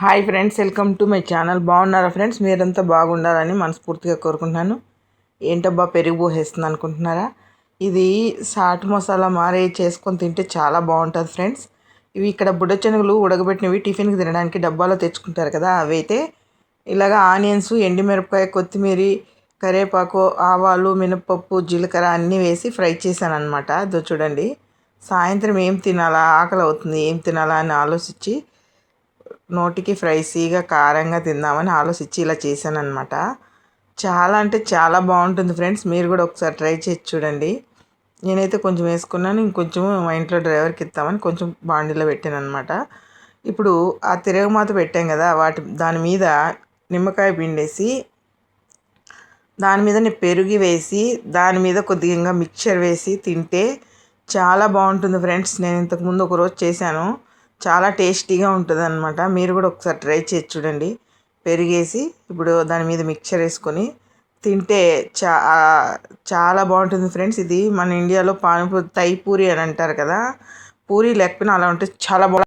Hi friends welcome to my channel. బాగున్నారా friends? మీరంతా బాగుండాలని మనస్ఫూర్తిగా కోరుకుంటున్నాను. ఏంటబ్బా పెరుగు పోసేస్తుంది అనుకుంటున్నారా? ఇది సాట్ మసాలా మారే చేసుకొని తింటే చాలా బాగుంటుంది ఫ్రెండ్స్. ఇవి ఇక్కడ బుడ్డచెనుగులు ఉడకబెట్టినవి టిఫిన్కి తినడానికి డబ్బాలో తెచ్చుకుంటారు కదా అవి అయితే ఇలాగ ఆనియన్స్ ఎండిమిరపకాయ కొత్తిమీర కరివేపాకు ఆవాలు మినపప్పు జీలకర్ర అన్నీ వేసి ఫ్రై చేశాను అనమాట అదో చూడండి. సాయంత్రం ఏం తినాలా? ఆకలి అవుతుంది ఏం తినాలా అని ఆలోచించి నోటికి ఫ్రైసీగా కారంగా తిందామని ఆలోచించి ఇలా చేశాను అనమాట చాలా అంటే చాలా బాగుంటుంది ఫ్రెండ్స్. మీరు కూడా ఒకసారి ట్రై చేసి చూడండి. నేనైతే కొంచెం వేసుకున్నాను. ఇంకొంచెం మా ఇంట్లో డ్రైవర్కి ఇస్తామని కొంచెం బాండీలో పెట్టాను అనమాట ఇప్పుడు ఆ తిరగమాత పెట్టాం కదా వాటి దాని మీద నిమ్మకాయ పిండేసి దాని మీద నేను పెరుగు వేసి దాని మీద కొద్దిగా మిక్చర్ వేసి తింటే చాలా బాగుంటుంది ఫ్రెండ్స్. నేను ఇంతకుముందు ఒకరోజు చేశాను. చాలా టేస్టీగా ఉంటుంది అనమాట మీరు కూడా ఒకసారి ట్రై చేసి చూడండి. పెరిగేసి ఇప్పుడు దాని మీద మిక్చర్ వేసుకొని తింటే చా చాలా బాగుంటుంది ఫ్రెండ్స్. ఇది మన ఇండియాలో పానీపూరి తై పూరి అని అంటారు కదా. పూరి లేకపోయినా అలా ఉంటే చాలా బాగుంటుంది.